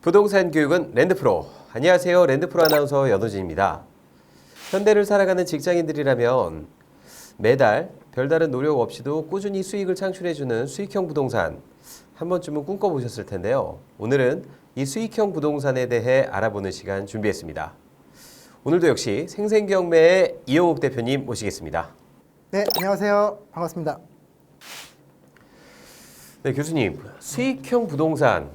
부동산 교육은 랜드프로. 안녕하세요. 랜드프로 아나운서 연호진입니다. 현대를 살아가는 직장인들이라면 매달 별다른 노력 없이도 꾸준히 수익을 창출해주는 수익형 부동산 한 번쯤은 꿈꿔보셨을 텐데요. 오늘은 이 수익형 부동산에 대해 알아보는 시간 준비했습니다. 오늘도 역시 생생경매의 이영욱 대표님 모시겠습니다. 네, 안녕하세요. 반갑습니다. 네, 교수님. 수익형 부동산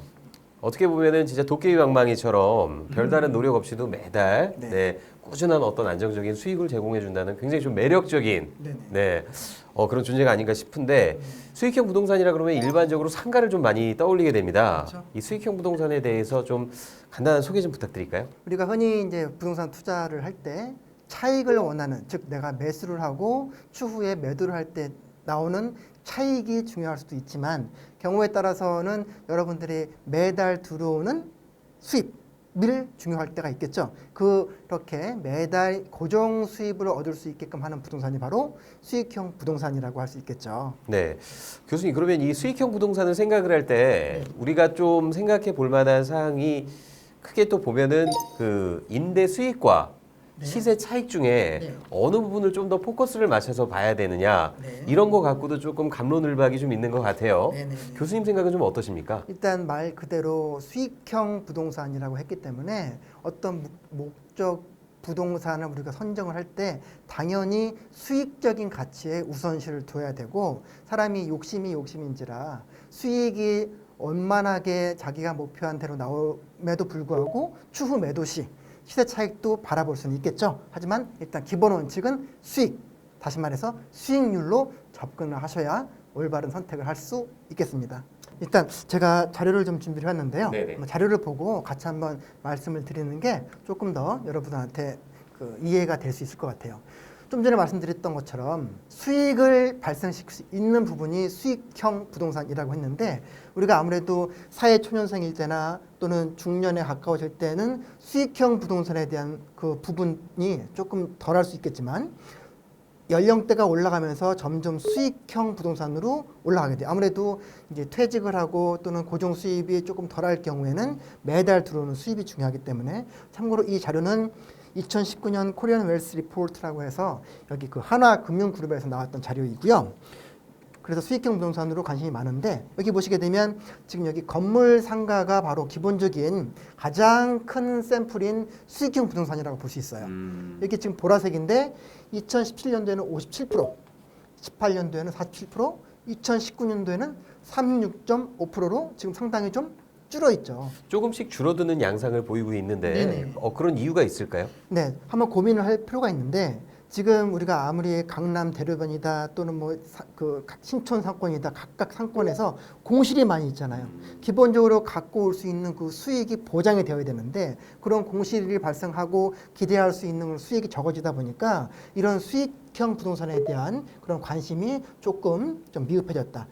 어떻게 보면은 진짜 도깨비 방망이처럼 별다른 노력 없이도 매달 네. 네. 꾸준한 어떤 안정적인 수익을 제공해 준다는 굉장히 좀 매력적인 네네. 네. 어, 그런 존재가 아닌가 싶은데 수익형 부동산이라 그러면 일반적으로 상가를 좀 많이 떠올리게 됩니다. 그렇죠. 이 수익형 부동산에 대해서 좀 간단한 소개 좀 부탁드릴까요? 우리가 흔히 이제 부동산 투자를 할 때 차익을 원하는 즉 내가 매수를 하고 추후에 매도를 할 때 나오는 차익이 중요할 수도 있지만 경우에 따라서는 여러분들이 매달 들어오는 수입 을 중요할 때가 있겠죠. 그렇게 매달 고정 수입을 얻을 수 있게끔 하는 부동산이 바로 수익형 부동산이라고 할 수 있겠죠. 네. 교수님 그러면 이 수익형 부동산을 생각을 할 때 우리가 좀 생각해 볼 만한 사항이 크게 또 보면은 그 임대 수익과 네. 시세 차익 중에 네. 어느 부분을 좀 더 포커스를 맞춰서 봐야 되느냐 네. 이런 거 갖고도 조금 감론을박이 좀 있는 것 같아요. 네 네 네. 교수님 생각은 좀 어떠십니까? 일단 말 그대로 수익형 부동산이라고 했기 때문에 어떤 목- 목적 부동산을 우리가 선정을 할 때 당연히 수익적인 가치에 우선시를 둬야 되고 사람이 욕심이 욕심인지라 수익이 원만하게 자기가 목표한 대로 나옴에도 불구하고 추후 매도 시 시세 차익도 바라볼 수는 있겠죠. 하지만 일단 기본 원칙은 수익. 다시 말해서 수익률로 접근을 하셔야 올바른 선택을 할 수 있겠습니다. 일단 제가 자료를 좀 준비를 했는데요. 네네. 뭐 자료를 보고 같이 한번 말씀을 드리는 게 조금 더 여러분한테 그 이해가 될 수 있을 것 같아요. 좀 전에 말씀드렸던 것처럼 수익을 발생시킬 수 있는 부분이 수익형 부동산이라고 했는데 우리가 아무래도 사회 초년생일 때나 또는 중년에 가까워질 때는 수익형 부동산에 대한 그 부분이 조금 덜할 수 있겠지만 연령대가 올라가면서 점점 수익형 부동산으로 올라가게 돼요. 아무래도 이제 퇴직을 하고 또는 고정 수입이 조금 덜할 경우에는 매달 들어오는 수입이 중요하기 때문에 참고로 이 자료는 2019년 코리안 웰스 리포트라고 해서 여기 그 한화 금융그룹에서 나왔던 자료이고요. 그래서 수익형 부동산으로 관심이 많은데 여기 보시게 되면 지금 여기 건물 상가가 바로 기본적인 가장 큰 샘플인 수익형 부동산이라고 볼 수 있어요. 여기 지금 보라색인데 2017년도에는 57%, 18년도에는 47%, 2019년도에는 36.5%로 지금 상당히 좀 줄어 있죠. 조금씩 줄어드는 양상을 보이고 있는데 네네. 어, 그런 이유가 있을까요? 네, 한번 고민을 할 필요가 있는데 지금 우리가 아무리 강남 대로변이다 또는 뭐그 신촌 상권이다 각각 상권에서 공실이 많이 있잖아요. 기본적으로 갖고 올 수 있는 그 수익이 보장이 되어야 되는데 그런 공실이 발생하고 기대할 수 있는 수익이 적어지다 보니까 이런 수익형 부동산에 대한 그런 관심이 조금 좀 미흡해졌다.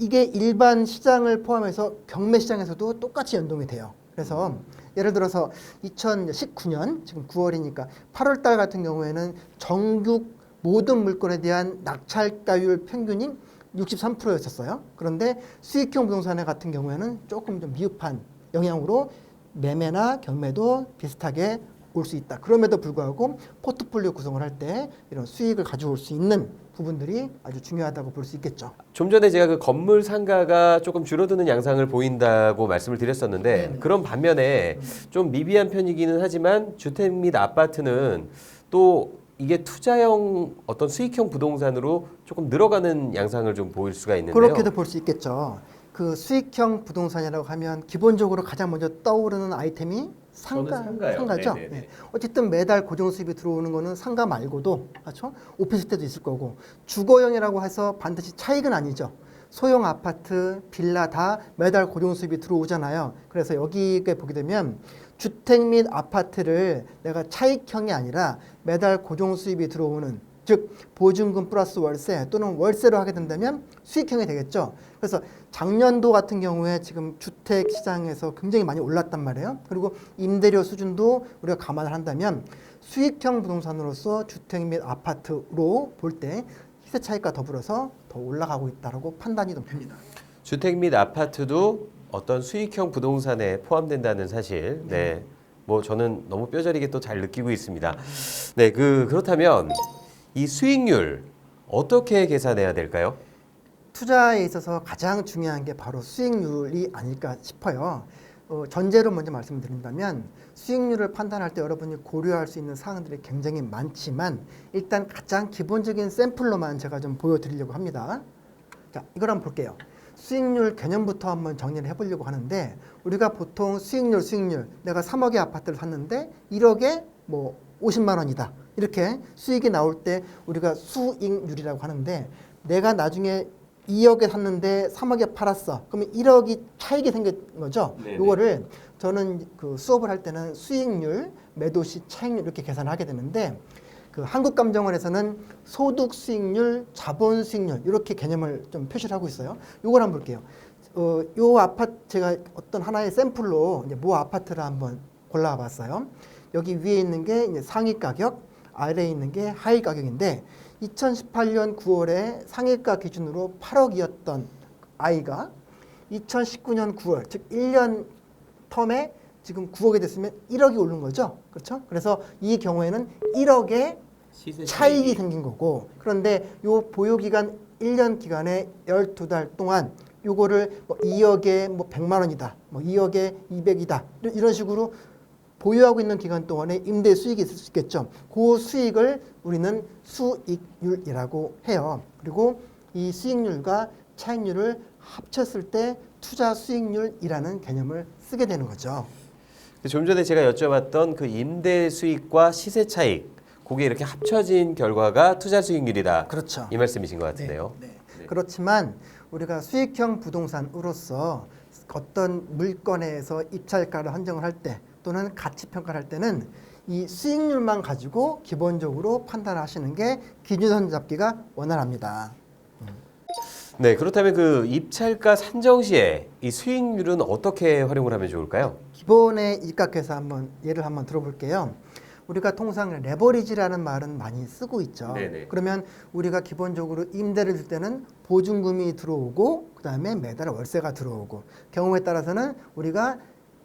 이게 일반 시장을 포함해서 경매 시장에서도 똑같이 연동이 돼요. 그래서 예를 들어서 2019년 지금 9월이니까 8월 달 같은 경우에는 전국 모든 물건에 대한 낙찰가율 평균이 63%였었어요. 그런데 수익형 부동산 같은 경우에는 조금 좀 미흡한 영향으로 매매나 경매도 비슷하게 올 수 있다. 그럼에도 불구하고 포트폴리오 구성을 할 때 이런 수익을 가져올 수 있는 부분들이 아주 중요하다고 볼 수 있겠죠. 좀 전에 제가 그 건물 상가가 조금 줄어드는 양상을 보인다고 말씀을 드렸었는데 네네. 그런 반면에 좀 미비한 편이기는 하지만 주택 및 아파트는 또 이게 투자형 어떤 수익형 부동산으로 조금 늘어가는 양상을 좀 보일 수가 있는데요. 그렇게도 볼 수 있겠죠. 그 수익형 부동산이라고 하면 기본적으로 가장 먼저 떠오르는 아이템이 상가, 상가요. 상가죠. 네네네. 네. 어쨌든 매달 고정 수입이 들어오는 거는 상가 말고도 그렇죠? 오피스텔도 있을 거고 주거형이라고 해서 반드시 차익은 아니죠. 소형 아파트, 빌라 다 매달 고정 수입이 들어오잖아요. 그래서 여기에 보게 되면 주택 및 아파트를 내가 차익형이 아니라 매달 고정 수입이 들어오는 즉 보증금 플러스 월세 또는 월세로 하게 된다면 수익형이 되겠죠. 그래서 작년도 같은 경우에 지금 주택 시장에서 굉장히 많이 올랐단 말이에요. 그리고 임대료 수준도 우리가 감안을 한다면 수익형 부동산으로서 주택 및 아파트로 볼 때 시세 차익과 더불어서 더 올라가고 있다라고 판단이 좀 됩니다. 주택 및 아파트도 어떤 수익형 부동산에 포함된다는 사실. 네. 뭐 저는 너무 뼈저리게 또 잘 느끼고 있습니다. 네, 그 그렇다면 이 수익률 어떻게 계산해야 될까요? 투자에 있어서 가장 중요한 게 바로 수익률이 아닐까 싶어요. 어, 전제로 먼저 말씀드린다면 수익률을 판단할 때 여러분이 고려할 수 있는 사항들이 굉장히 많지만 일단 가장 기본적인 샘플로만 제가 좀 보여드리려고 합니다. 자, 이걸 한번 볼게요. 수익률 개념부터 한번 정리를 해보려고 하는데 우리가 보통 수익률 수익률 내가 3억의 아파트를 샀는데 1억에 뭐 50만 원이다 이렇게 수익이 나올 때 우리가 수익률이라고 하는데 내가 나중에 2억에 샀는데 3억에 팔았어 그러면 1억이 차익이 생긴 거죠 네네. 이거를 저는 그 수업을 할 때는 수익률 매도시 차익률 이렇게 계산을 하게 되는데 그 한국감정원에서는 소득 수익률, 자본 수익률 이렇게 개념을 좀 표시를 하고 있어요. 요걸 한번 볼게요. 어, 요 아파트 제가 어떤 하나의 샘플로 이제 모 아파트를 한번 골라봤어요. 여기 위에 있는 게 이제 상위 가격, 아래에 있는 게 하위 가격인데 2018년 9월에 상위가 기준으로 8억이었던 아이가 2019년 9월 즉 1년 텀에 지금 9억이 됐으면 1억이 오른 거죠. 그렇죠? 그래서 이 경우에는 1억의 차익이 생긴 거고 그런데 요 보유 기간 1년 기간에 12달 동안 요거를 뭐 2억에 뭐 100만 원이다. 뭐 2억에 200이다. 이런 식으로 보유하고 있는 기간 동안에 임대 수익이 있을 수 있겠죠. 그 수익을 우리는 수익률이라고 해요. 그리고 이 수익률과 차익률을 합쳤을 때 투자 수익률이라는 개념을 쓰게 되는 거죠. 좀 전에 제가 여쭤봤던 그 임대 수익과 시세 차익, 그게 이렇게 합쳐진 결과가 투자 수익률이다. 그렇죠. 이 말씀이신 것 같은데요. 네, 네. 네. 그렇지만 우리가 수익형 부동산으로서 어떤 물건에서 입찰가를 한정을 할 때 또는 가치 평가를 할 때는 이 수익률만 가지고 기본적으로 판단하시는 게 기준선 잡기가 원활합니다. 네, 그렇다면 그 입찰가 산정 시에 이 수익률은 어떻게 활용을 하면 좋을까요? 기본에 입각해서 한번 예를 한번 들어볼게요. 우리가 통상 레버리지라는 말은 많이 쓰고 있죠. 네네. 그러면 우리가 기본적으로 임대를 줄 때는 보증금이 들어오고 그다음에 매달 월세가 들어오고 경우에 따라서는 우리가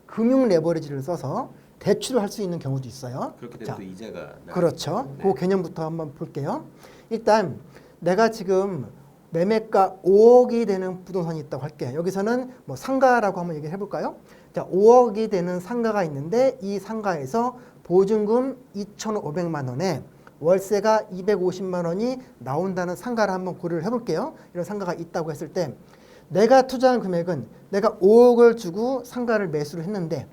금융 레버리지를 써서 대출을 할 수 있는 경우도 있어요. 자, 이자가 그렇죠. 네. 그 개념부터 한번 볼게요. 일단 내가 지금 매매가 5억이 되는 부동산이 있다고 할게. 여기서는 뭐 상가라고 한번 얘기를 해볼까요? 자, 5억이 되는 상가가 있는데 이 상가에서 보증금 2,500만 원에 월세가 250만 원이 나온다는 상가를 한번 고려를 해 볼게요. 이런 상가가 있다고 했을 때 내가 투자한 금액은 내가 5억을 주고 상가를 매수를 했는데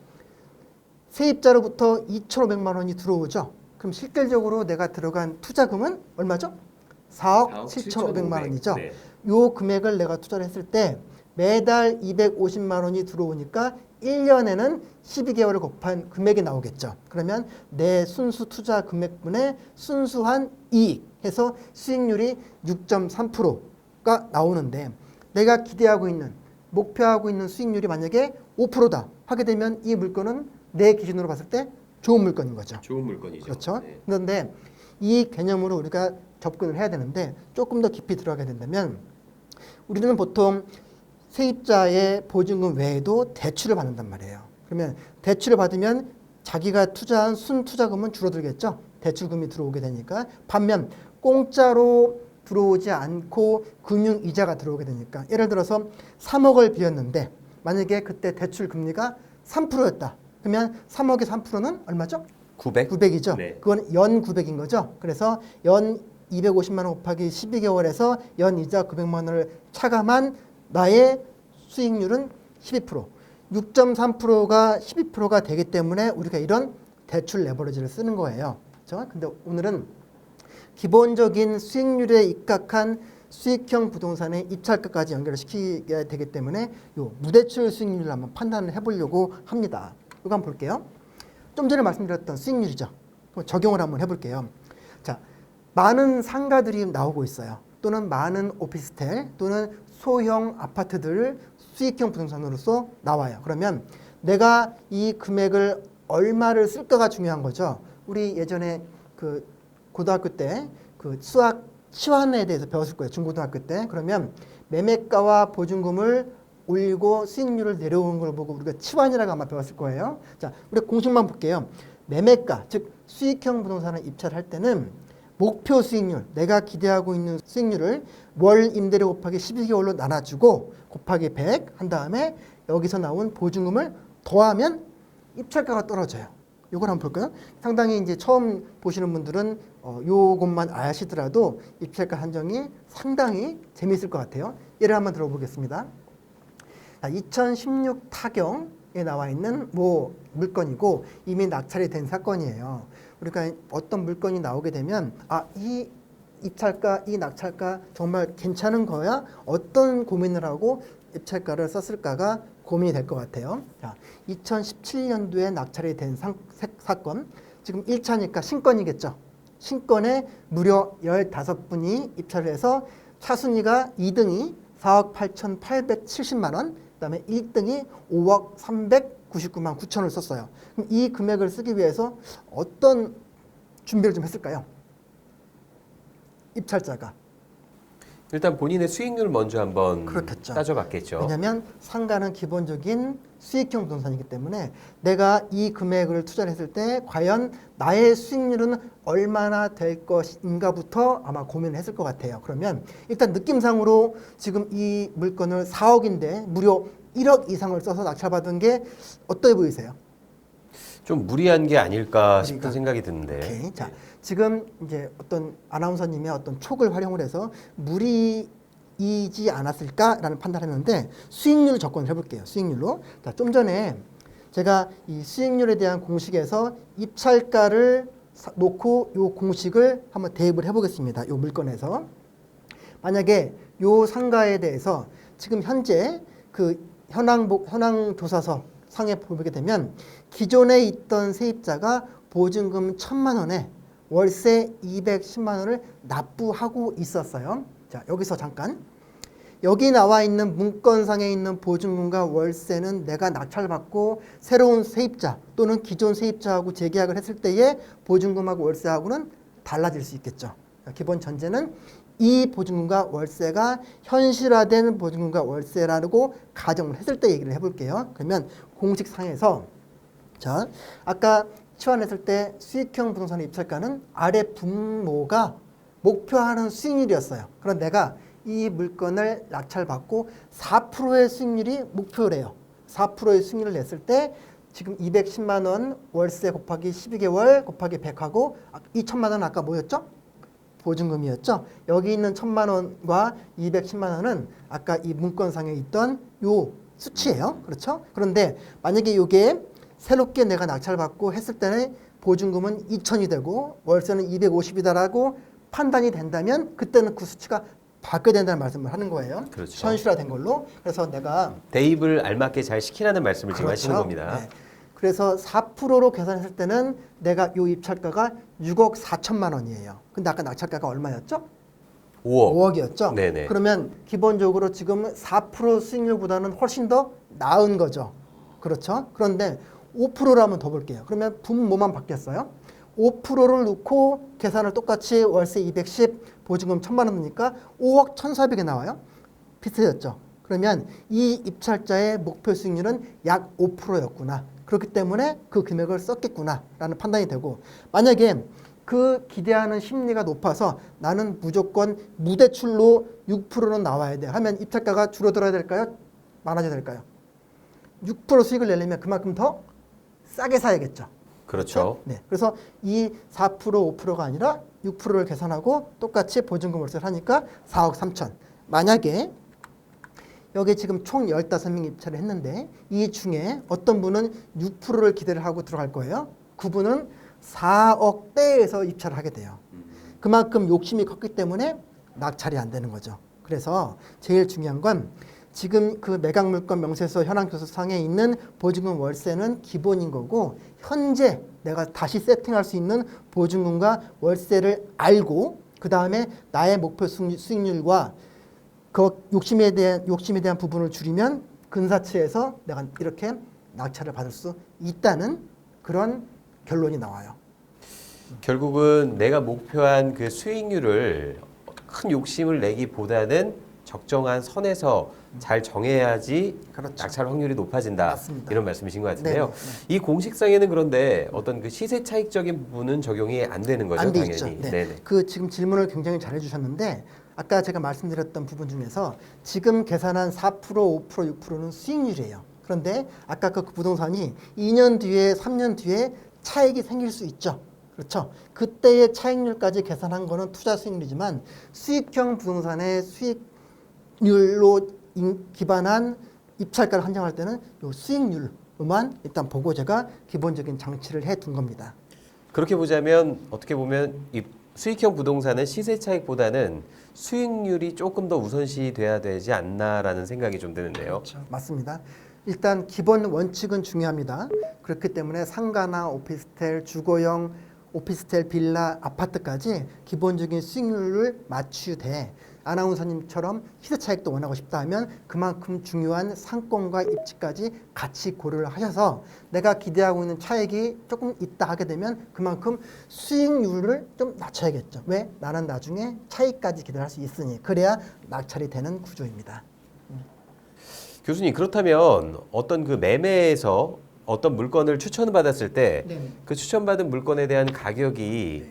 세입자로부터 2,500만 원이 들어오죠. 그럼 실질적으로 내가 들어간 투자금은 얼마죠? 4억 7,500만 원이죠. 네. 요 금액을 내가 투자를 했을 때 매달 250만 원이 들어오니까 1년에는 12개월을 곱한 금액이 나오겠죠. 그러면 내 순수 투자 금액분의 순수한 이익 해서 수익률이 6.3%가 나오는데 내가 기대하고 있는 목표하고 있는 수익률이 만약에 5%다 하게 되면 이 물건은 내 기준으로 봤을 때 좋은 물건인 거죠. 좋은 물건이죠. 그렇죠. 네. 그런데 이 개념으로 우리가 접근을 해야 되는데 조금 더 깊이 들어가게 된다면 우리는 보통 세입자의 보증금 외에도 대출을 받는단 말이에요. 그러면 대출을 받으면 자기가 투자한 순 투자금은 줄어들겠죠. 대출금이 들어오게 되니까 반면 공짜로 들어오지 않고 금융 이자가 들어오게 되니까 예를 들어서 3억을 빌렸는데 만약에 그때 대출 금리가 3%였다. 그러면 3억의 3%는 얼마죠? 900? 900이죠. 네. 그건 연 900인 거죠. 그래서 연 250만 원 곱하기 12개월에서 연 이자 900만 원을 차감한 나의 수익률은 12%. 6.3%가 12%가 되기 때문에 우리가 이런 대출 레버리지를 쓰는 거예요. 그렇죠? 근데 오늘은 기본적인 수익률에 입각한 수익형 부동산의 입찰가까지 연결을 시키게 되기 때문에 요 무대출 수익률을 한번 판단을 해보려고 합니다. 이거 한번 볼게요. 좀 전에 말씀드렸던 수익률이죠. 적용을 한번 해볼게요. 자, 많은 상가들이 나오고 있어요. 또는 많은 오피스텔 또는 소형 아파트들을 수익형 부동산으로서 나와요. 그러면 내가 이 금액을 얼마를 쓸까가 중요한 거죠. 우리 예전에 그 고등학교 때 그 수학 치환에 대해서 배웠을 거예요. 중고등학교 때. 그러면 매매가와 보증금을 올리고 수익률을 내려오는 걸 보고 우리가 치환이라고 아마 배웠을 거예요. 자, 우리 공식만 볼게요. 매매가, 즉 수익형 부동산을 입찰 할 때는 목표 수익률, 내가 기대하고 있는 수익률을 월 임대료 곱하기 12개월로 나눠주고 곱하기 100 한 다음에 여기서 나온 보증금을 더하면 입찰가가 떨어져요. 요걸 한번 볼까요? 상당히 이제 처음 보시는 분들은 어, 요것만 아시더라도 입찰가 한정이 상당히 재미있을 것 같아요. 예를 한번 들어보겠습니다. 자, 2016 타경에 나와 있는 뭐 물건이고 이미 낙찰이 된 사건이에요. 우리가 어떤 물건이 나오게 되면 아, 이 입찰가, 이 낙찰가 정말 괜찮은 거야? 어떤 고민을 하고 입찰가를 썼을까가 고민이 될 것 같아요. 자, 2017년도에 낙찰이 된 상, 사- 사건. 지금 1차니까 신건이겠죠. 신건에 무려 15분이 입찰을 해서 차순위가 2등이 4억 8,870만 원, 그다음에 1등이 5억 399만 9천을 썼어요. 그럼 이 금액을 쓰기 위해서 어떤 준비를 좀 했을까요? 입찰자가. 일단 본인의 수익률 먼저 한번 그렇겠죠. 따져봤겠죠. 왜냐하면 상가는 기본적인 수익형 부동산이기 때문에 내가 이 금액을 투자를 했을 때 과연 나의 수익률은 얼마나 될 것인가부터 아마 고민을 했을 것 같아요. 그러면 일단 느낌상으로 지금 이 물건을 4억인데 무려 1억 이상을 써서 낙찰받은 게 어떠해 보이세요? 좀 무리한 게 아닐까. 싶은 생각이 드는데. 오케이. 자, 지금 이제 어떤 아나운서님의 어떤 촉을 활용을 해서 무리이지 않았을까라는 판단을 했는데 수익률 접근을 해볼게요. 수익률로. 자, 좀 전에 제가 이 수익률에 대한 공식에서 입찰가를 사- 놓고 요 공식을 한번 대입을 해보겠습니다. 요 물건에서 만약에 요 상가에 대해서 지금 현재 그 현황 보- 현황 조사서 상에 보게 되면 기존에 있던 세입자가 보증금 천만 원에 월세 210만 원을 납부하고 있었어요. 자, 여기서 잠깐. 여기 나와 있는 문건상에 있는 보증금과 월세는 내가 낙찰받고 새로운 세입자 또는 기존 세입자하고 재계약을 했을 때의 보증금하고 월세하고는 달라질 수 있겠죠. 자, 기본 전제는 이 보증금과 월세가 현실화된 보증금과 월세라고 가정을 했을 때 얘기를 해볼게요. 그러면 공식상에서 자, 아까 치환했을 때 수익형 부동산의 입찰가는 아래 분모가 목표하는 수익률이었어요. 그럼 내가 이 물건을 낙찰받고 4%의 수익률이 목표래요. 4%의 수익률을 냈을 때 지금 210만 원 월세 곱하기 12개월 곱하기 100하고 이 천만 원 아까 뭐였죠? 보증금이었죠. 여기 있는 천만 원과 210만 원은 아까 이 문건상에 있던 요 수치예요. 그렇죠? 그런데 만약에 이게 새롭게 내가 낙찰 받고 했을 때는 보증금은 2천이 되고 월세는 250이다라고 판단이 된다면 그때는 그 수치가 바뀌어야 된다는 말씀을 하는 거예요. 그렇죠. 현실화된 걸로. 그래서 내가 대입을 알맞게 잘 시키라는 말씀을 지금 그렇죠. 하시는 겁니다. 네. 그래서 4%로 계산했을 때는 내가 요 입찰가가 6억 4천만 원이에요. 근데 아까 낙찰가가 얼마였죠? 5억. 5억이었죠. 네네. 그러면 기본적으로 지금 4% 수익률보다는 훨씬 더 나은 거죠. 그렇죠? 그런데 5%로 한번 더 볼게요. 그러면 분모만 바뀌었어요. 5%를 넣고 계산을 똑같이 월세 210, 보증금 1000만 원 넣으니까 5억 1,400이 나와요. 비슷해졌죠. 그러면 이 입찰자의 목표 수익률은 약 5%였구나. 그렇기 때문에 그 금액을 썼겠구나라는 판단이 되고 만약에 그 기대하는 심리가 높아서 나는 무조건 무대출로 6%는 나와야 돼 하면 입찰가가 줄어들어야 될까요? 많아져야 될까요? 6% 수익을 내려면 그만큼 더 싸게 사야겠죠. 그렇죠. 네. 그래서 이 4% 5%가 아니라 6%를 계산하고 똑같이 보증금 월세를 하니까 4억 3천. 만약에 여기 지금 총 15명 입찰을 했는데 이 중에 어떤 분은 6%를 기대를 하고 들어갈 거예요. 그분은 4억대에서 입찰을 하게 돼요. 그만큼 욕심이 컸기 때문에 낙찰이 안 되는 거죠. 그래서 제일 중요한 건 지금 그 매각 물건 명세서 현황 교섭상에 있는 보증금 월세는 기본인 거고 현재 내가 다시 세팅할 수 있는 보증금과 월세를 알고 그 다음에 나의 목표 수익- 수익률과 그 욕심에 대한 욕심에 대한 부분을 줄이면 근사치에서 내가 이렇게 낙찰을 받을 수 있다는 그런 결론이 나와요. 결국은 내가 목표한 그 수익률을 큰 욕심을 내기보다는 적정한 선에서 잘 정해야지 그렇죠. 낙찰 확률이 높아진다. 맞습니다. 이런 말씀이신 것 같은데요. 네, 네, 이 공식상에는 그런데 어떤 그 시세 차익적인 부분은 적용이 안 되는 거죠, 안 돼 당연히. 있죠. 네. 네네. 그 지금 질문을 굉장히 잘 해 주셨는데 아까 제가 말씀드렸던 부분 중에서 지금 계산한 4% 5% 6%는 수익률이에요. 그런데 아까 그 부동산이 2년 뒤에 3년 뒤에 차익이 생길 수 있죠. 그렇죠. 그때의 차익률까지 계산한 거는 투자 수익률이지만 수익형 부동산의 수익 률로 인- 기반한 입찰가를 한정할 때는 요 수익률로만 일단 보고 제가 기본적인 장치를 해 둔 겁니다. 그렇게 보자면 어떻게 보면 이 수익형 부동산은 시세 차익보다는 수익률이 조금 더 우선시 돼야 되지 않나라는 생각이 좀 드는데요. 맞습니다. 일단 기본 원칙은 중요합니다. 그렇기 때문에 상가나 오피스텔, 주거용 오피스텔, 빌라, 아파트까지 기본적인 수익률을 맞추되 아나운서님처럼 시세 차익도 원하고 싶다 하면 그만큼 중요한 상권과 입지까지 같이 고려를 하셔서 내가 기대하고 있는 차익이 조금 있다 하게 되면 그만큼 수익률을 좀 낮춰야겠죠. 왜? 나는 나중에 차익까지 기대할 수 있으니 그래야 낙찰이 되는 구조입니다. 교수님 그렇다면 어떤 그 매매에서 어떤 물건을 추천을 받았을 때 그 추천받은 물건에 대한 가격이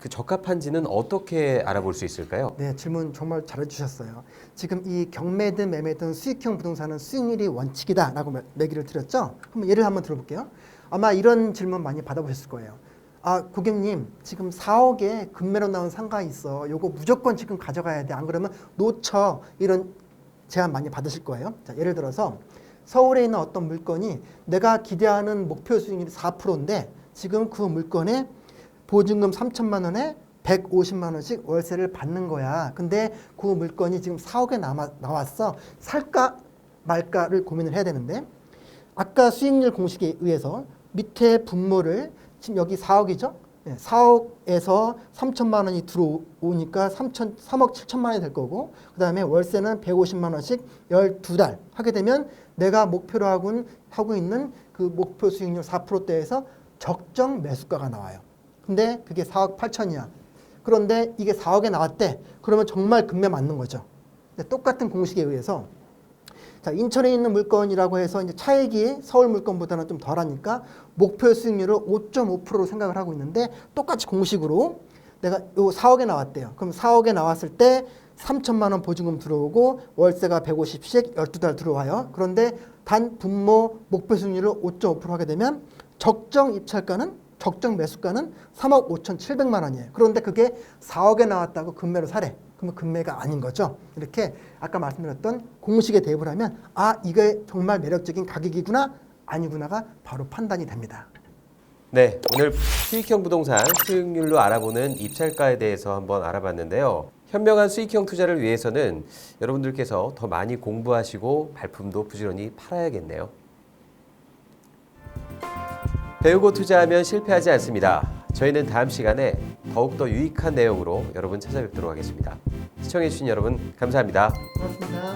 그 적합한지는 어떻게 알아볼 수 있을까요? 네, 질문 정말 잘해주셨어요. 지금 이 경매든 매매든 수익형 부동산은 수익률이 원칙이다라고 매- 얘기를 드렸죠. 그럼 예를 한번 들어볼게요. 아마 이런 질문 많이 받아보셨을 거예요. 아, 고객님, 지금 4억에 금매로 나온 상가 있어. 요거 무조건 지금 가져가야 돼. 안 그러면 놓쳐. 이런 제안 많이 받으실 거예요. 자, 예를 들어서 서울에 있는 어떤 물건이 내가 기대하는 목표 수익률이 4%인데 지금 그 물건에 보증금 3천만 원에 150만 원씩 월세를 받는 거야. 근데 그 물건이 지금 4억에 남아, 나왔어. 살까 말까를 고민을 해야 되는데 아까 수익률 공식에 의해서 밑에 분모를 지금 여기 4억이죠? 4억에서 3천만 원이 들어오니까 3천, 3억 7천만 원이 될 거고 그 다음에 월세는 150만 원씩 12달 하게 되면 내가 목표로 하고, 하고 있는 그 목표 수익률 4%대에서 적정 매수가가 나와요. 근데 그게 4억 8천이야. 그런데 이게 4억에 나왔대. 그러면 정말 금매 맞는 거죠. 똑같은 공식에 의해서 자, 인천에 있는 물건이라고 해서 이제 차익이 서울 물건보다는 좀 덜하니까 목표 수익률을 5.5%로 생각을 하고 있는데 똑같이 공식으로 내가 요 4억에 나왔대요. 그럼 4억에 나왔을 때 3천만 원 보증금 들어오고 월세가 150씩 12달 들어와요. 그런데 단 분모 목표 수익률을 5.5% 하게 되면 적정 입찰가는 적정 매수가는 3억 5천7백만 원이에요. 그런데 그게 4억에 나왔다고 금매로 사래. 그러면 금매가 아닌 거죠. 이렇게 아까 말씀드렸던 공식에 대입을 하면 아 이게 정말 매력적인 가격이구나 아니구나가 바로 판단이 됩니다. 네, 오늘 수익형 부동산 수익률로 알아보는 입찰가에 대해서 한번 알아봤는데요. 현명한 수익형 투자를 위해서는 여러분들께서 더 많이 공부하시고 발품도 부지런히 팔아야겠네요. 배우고 투자하면 실패하지 않습니다. 저희는 다음 시간에 더욱더 유익한 내용으로 여러분 찾아뵙도록 하겠습니다. 시청해주신 여러분 감사합니다. 고맙습니다.